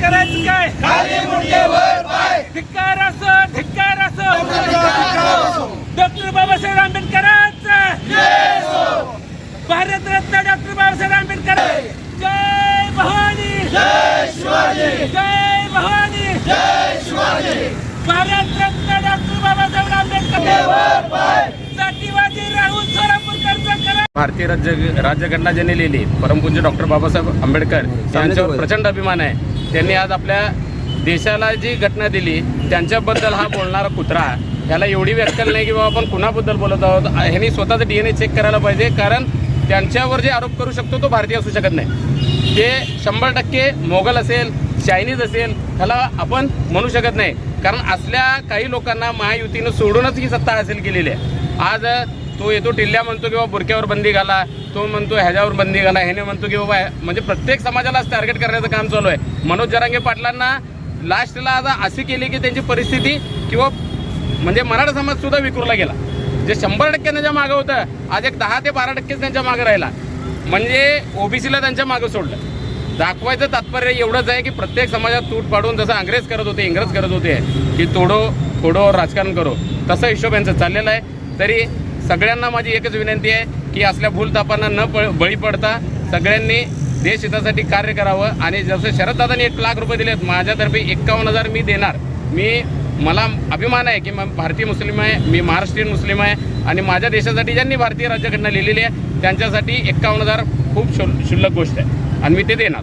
करायचं करायचं काय? धिक्कार असो धिक्कार असो डॉक्टर बाबासाहेब आंबेडकरांचा. भारतरत्न डॉक्टर बाबासाहेब आंबेडकर. जय. भवानी. जय शिवाजी जय भवानी. भारतरत्न डॉक्टर बाबासाहेब आंबेडकर. जातीवादी राहुल सोलापूरकरचा भारतीय राज्य राज्यघटना ज्यांनी लिहिली परमपूज्य डॉक्टर बाबासाहेब आंबेडकर यांच्यावर प्रचंड अभिमान आहे. त्यांनी आज आपल्या देशाला जी घटना दिली त्यांच्याबद्दल हा बोलणारा कुत्रा ह्याला एवढी व्याख्याल नाही की बाबा आपण कुणाबद्दल बोलत आहोत. ह्यांनी स्वतःचं डी एन ए चेक करायला पाहिजे कारण त्यांच्यावर जे आरोप करू शकतो तो भारतीय असू शकत नाही. ते शंभर टक्के मोगल असेल चायनीज असेल ह्याला आपण म्हणू शकत नाही. कारण असल्या काही लोकांना महायुतीनं सोडूनच ही सत्ता हासिल केलेली आहे. आज तो येतो टिल्ल्या म्हणतो किंवा बुरक्यावर बंदी घाला तो म्हणतो ह्याच्यावर बंदी घाला ह्याने म्हणतो की बाबा म्हणजे प्रत्येक समाजाला टार्गेट करण्याचं काम चालू आहे. मनोज जरांगे पाटलांना लास्टला आता अशी केली की त्यांची परिस्थिती किंवा म्हणजे मराठा समाज सुद्धा विकुरला गेला. जे शंभर टक्के त्यांच्या मागं होतं आज एक दहा ते बारा टक्केच त्यांच्या मागं राहिला. म्हणजे ओबीसीला त्यांच्या मागं सोडलं. दाखवायचं तात्पर्य एवढंच आहे की प्रत्येक समाजात तूट पाडून जसं अंग्रेज करत होते इंग्रज करत होते की तोडो फोडो राजकारण करो. तसं हिशोब यांचं चाललेला आहे. तरी सगळ्यांना माझी एकच विनंती आहे की असल्या भूलतापांना न प बळी पडता सगळ्यांनी देश हितासाठी कार्य करावं. आणि जसं शरददादांनी एक लाख रुपये दिलेत माझ्यातर्फे एक्कावन्न हजार मी देणार. मी मला अभिमान आहे की मग भारतीय मुस्लिम आहे मी महाराष्ट्रीयन मुस्लिम आहे. आणि माझ्या देशासाठी ज्यांनी भारतीय राज्यघटना लिहिलेली आहे त्यांच्यासाठी एक्कावन्न हजार खूप शुल्लक गोष्ट आहे. आणि मी ते देणार.